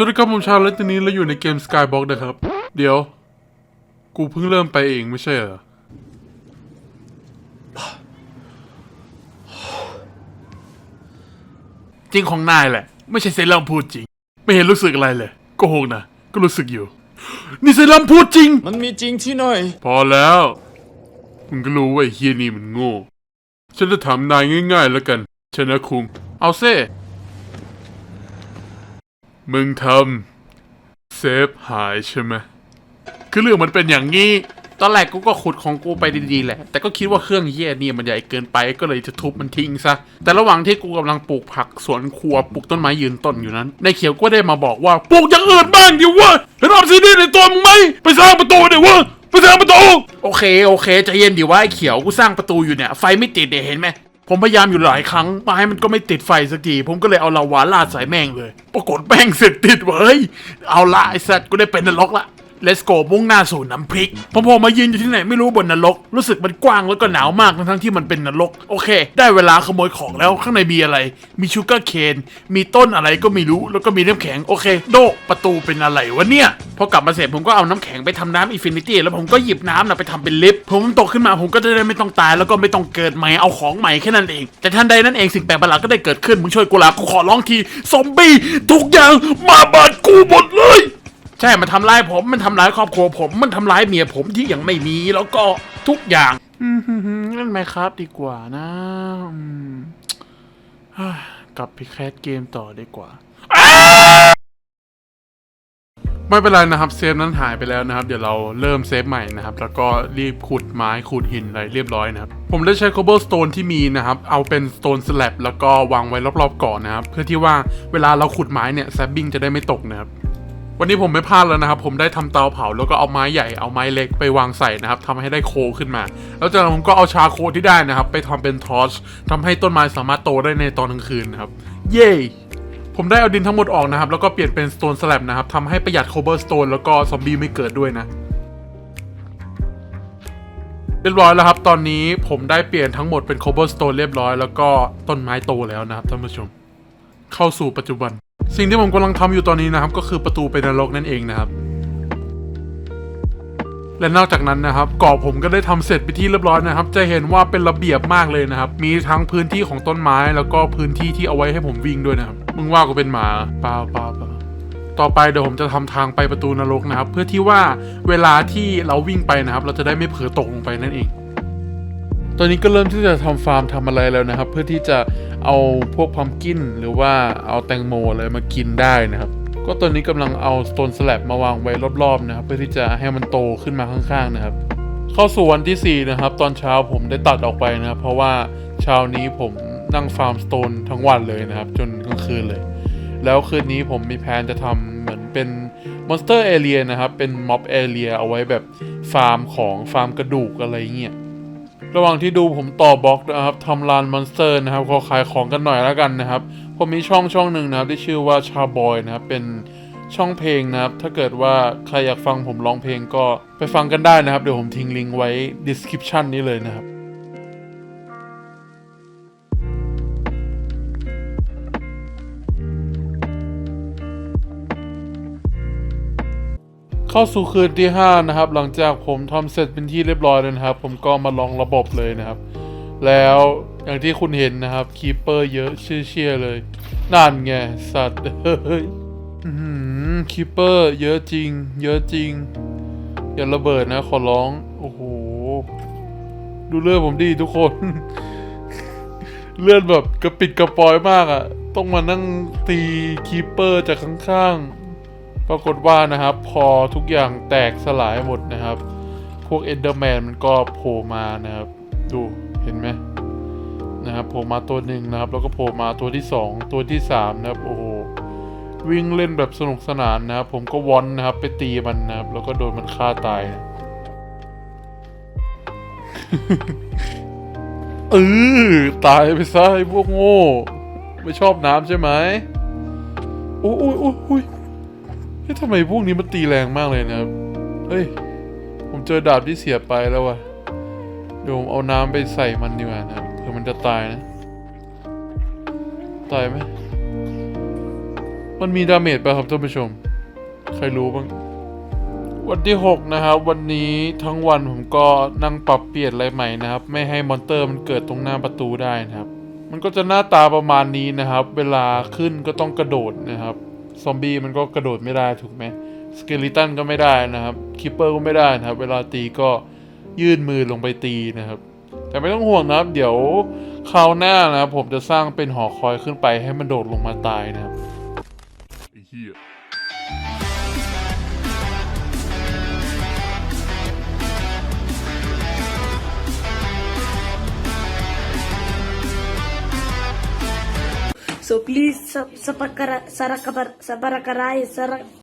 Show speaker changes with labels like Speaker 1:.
Speaker 1: สวัสดีครับผมชาวเลตนี้เราอยู่ในเกม Skybox นะครับ เดี๋ยว กูเพิ่งเริ่มไปเองไม่ใช่เหรอ จริงของนายแหละ ไม่ใช่เซรั่มพูดจริง ไม่เห็นรู้สึกอะไรเลยโก็หกนะ ก็รู้สึกอยู่ นี่เซรั่มพูดจริง
Speaker 2: มันมีจริงที่ไหน
Speaker 1: พอแล้วมึงก็รู้ว่าไอ้เฮียนี่มันโง่ ฉันจะถามนายง่าย ๆ แล้วกันชนะคุง เอาเซ่ มึงทำเซฟหายใช่ไหมคือเรื่องมันเป็นอย่างนี้ตอนแรกกูก็ขุดของกูไปดีๆแหละ แต่ก็คิดว่าเครื่องเหี้ยนี่มันใหญ่เกินไปก็เลยจะทุบมันทิ้งซะ แต่ระหว่างที่กูกำลังปลูกผักสวนครัวปลูกต้นไม้ยืนต้นอยู่นั้น ในเขียวก็ได้มาบอกว่าปลูกอย่างอื่นบ้างดิวะเห็นออฟซิเดียนในตัวมึงไหมไปสร้างประตูดิวะไปสร้างประตู โอเคโอเคใจเย็นดิว่าไอ้เขียวกูสร้างประตูอยู่เนี่ยไฟไม่ติดเนี่ยเห็นไหม ผมพยายามอยู่หลายครั้งไม้มันก็ไม่ติดไฟสักทีผมก็เลยเอาลาวาลาดใส่แม่งเลย ปรากฏแม่งเสร็จติดเว้ยเอาละไอ้สัตว์กูได้เป็นนรกละ Let's go มุ่งหน้าสู่น้ำพริกพอมายืนอยู่ที่ไหนไม่รู้บนนรก รู้สึกมันกว้างแล้วก็หนาวมากทั้งที่มันเป็นนรก โอเค ได้เวลาขโมยของแล้วข้างในมีอะไร มีชูการ์เคน มีต้นอะไรก็ไม่รู้ แล้วก็มีน้ำแข็ง โอเค โดประตูเป็นอะไรวะเนี่ย พอกลับมาเสร็จผมก็เอาน้ำแข็งไปทำน้ำอินฟินิตี้แล้วผมก็หยิบน้ำนะไปทำเป็นลิฟต์ผมโตขึ้นมาผมก็จะได้ไม่ต้องตาย แล้วก็ไม่ต้องเกิดใหม่เอาของใหม่แค่นั้นเอง แต่ทันใดนั้นเองสิ่งแปลกประหลาดก็ได้เกิดขึ้นมึงช่วยกูละกูขอร้องทีซอมบี้ทุกอย่างมาบาดกูหมดเลยใช่มันทำร้ายผมมันทำร้ายครอบครัวผมมันทำร้ายเมียผมที่ยังไม่มีแล้วก็ทุกอย่างอืมเล่นไหมครับดีกว่านะกลับไปแคสเกมต่อดีกว่า ไม่เป็นไรนะครับเซฟนั้นหายไปแล้วนะครับ เดี๋ยวเราเริ่มเซฟใหม่นะครับ แล้วก็รีบขุดไม้ขุดหินอะไรเรียบร้อยนะครับ ผมได้ใช้ cobblestone ที่มีนะครับ เอาเป็น stone slab แล้วก็วางไว้รอบๆก่อนนะครับ เพื่อที่ว่าเวลาเราขุดไม้เนี่ย sabbing จะได้ไม่ตกนะครับวันนี้ผมไม่พลาดแล้วนะครับ ผมได้ทำเตาเผาแล้วก็เอาไม้ใหญ่เอาไม้เล็กไปวางใส่นะครับทำให้ได้โคขึ้นมา แล้วจากนั้นผมก็เอาชาโคที่ได้นะครับ ไปทำเป็นทอร์ชทำให้ต้นไม้สามารถโตได้ในตอนกลางคืนนะครับ เย้ ผมได้เอาดินทั้งหมดออกนะครับ แล้วก็เปลี่ยนเป็นสโตนสลับนะครับทำให้ประหยัดโคเบอร์สโตนแล้วก็ซอมบี้ไม่เกิดด้วยนะเรียบร้อยแล้วครับ ตอนนี้ผมได้เปลี่ยนทั้งหมดเป็นโคเบอร์สโตนเรียบร้อยแล้วก็ต้นไม้โตแล้วนะครับท่านผู้ชม เข้าสู่ปัจจุบัน สิ่งที่ผมกำลังทำอยู่ตอนนี้นะครับ ก็คือประตูไปนรกนั่นเองนะครับ และนอกจากนั้นนะครับกรอบผมก็ได้ทำเสร็จไปที่เรียบร้อยนะครับ จะเห็นว่าเป็นระเบียบมากเลยนะครับ มีทั้งพื้นที่ของต้นไม้ แล้วก็พื้นที่ที่เอาไว้ให้ผมวิ่งด้วยนะครับ มึงว่ากูเป็นหมาเปล่าเปล่าเปล่าต่อไปเดี๋ยวผมจะทำทางไปประตูนรกนะครับ เพื่อที่ว่าเวลาที่เราวิ่งไปนะครับ เราจะได้ไม่เผลอตกลงไปนั่นเอง ตอนนี้ก็เริ่มที่จะทำฟาร์มทำอะไรแล้วนะครับ เพื่อที่จะเอาพวกพัมกินหรือว่าเอาแตงโมอะไรมากินได้นะครับ ก็ตอนนี้กำลังเอาสโตนสแลบมาวางไว้รอบๆนะครับเพื่อที่จะให้มันโตขึ้นมาข้างๆนะครับ เข้าสู่วันที่ 4 นะครับ ตอนเช้าผมได้ตัดออกไปนะครับเพราะว่าเช้านี้ผมนั่งฟาร์มสโตนทั้งวันเลยนะครับ จนกลางคืนเลย แล้วคืนนี้ผมมีแผนจะทำเหมือนเป็นมอนสเตอร์เอเรียนะครับ เป็นม็อบเอเรียเอาไว้แบบฟาร์มของฟาร์มกระดูกอะไรเงี้ยระหว่างที่ดูผมต่อบล็อกนะครับทำลานมอนสเตอร์นะครับขอขายของกันหน่อยแล้วกันนะครับ ผมมีช่องช่องหนึ่งนะครับที่ชื่อว่าชาบอยนะครับเป็นช่องเพลงนะครับ ถ้าเกิดว่าใครอยากฟังผมร้องเพลงก็ไปฟังกันได้นะครับ เดี๋ยวผมทิ้งลิงก์ไว้ description นี้เลยนะครับเข้าสู่คืนที่ 5 นะครับ หลังจากผมทำเสร็จเป็นที่เรียบร้อยแล้วนะครับ ผมก็มาลองระบบเลยนะครับ แล้ว อย่างที่คุณเห็นนะครับ คีเปอร์เยอะเชี่ยๆเลย นั่นไง สัตว์เฮ้ยคีเปอร์เยอะจริง เยอะจริง อย่าระเบิดนะ ขอร้อง โอ้โห ดูเลือดผมดีทุกคน เลือดแบบกระปิดกระปอยมากอะ่ะ ต้องมานั่งตีคีเปอร์จากข้างๆ ปรากฏว่านะครับ พอทุกอย่างแตกสลายหมดนะครับ พวกเอนเดอร์แมนมันก็โผล่มานะครับ ดู เห็นไหม นะครับโผล่มาตัวหนึ่งนะครับ แล้วก็โผล่มาตัวที่สองตัวที่สามนะครับโอ้โหวิ่งเล่นแบบสนุกสนานนะครับ ผมก็วอนนะครับ ไปตีมันนะครับ แล้วก็โดนมันฆ่าตายนะเออตายไปซะไอ้พวกโง่ ไม่ชอบน้ำใช่ไหมโอ้ยโอ้ยโอ้ยเฮ้ยทำไมพวกนี้มันตีแรงมากเลยนะครับ เฮ้ย ผมเจอดาบที่เสียไปแล้วว่ะเดี๋ยวผมเอาน้ำไปใส่มันดีกว่านะครับือมันจะตายนะ ตายไหม มันมีดาเมจป่ะครับท่านผู้ชม ใครรู้บ้าง วันที่ 6 นะครับ วันนี้ทั้งวันผมก็นั่งปรับเปลี่ยนอะไรใหม่นะครับ ไม่ให้มอนเตอร์มันเกิดตรงหน้าประตูได้นะครับ มันก็จะหน้าตาประมาณนี้นะครับ เวลาขึ้นก็ต้องกระโดดนะครับ ซอมบี้มันก็กระโดดไม่ได้ถูกไหมสเกลิตันก็ไม่ได้นะครับ คิปเปอร์ก็ไม่ได้นะครับ เวลาตีก็ยื่นมือลงไปตีนะครับ แต่ไม่ต้องห่วงนะครับ เดี๋ยวคราวหน้านะครับผมจะสร้างเป็นหอคอยขึ้นไปให้มันโดดลงมาตายนะครับ
Speaker 2: ไอ้เหี้ย
Speaker 3: So please sub- subscribe, sarakapar- sabarakaray, sarak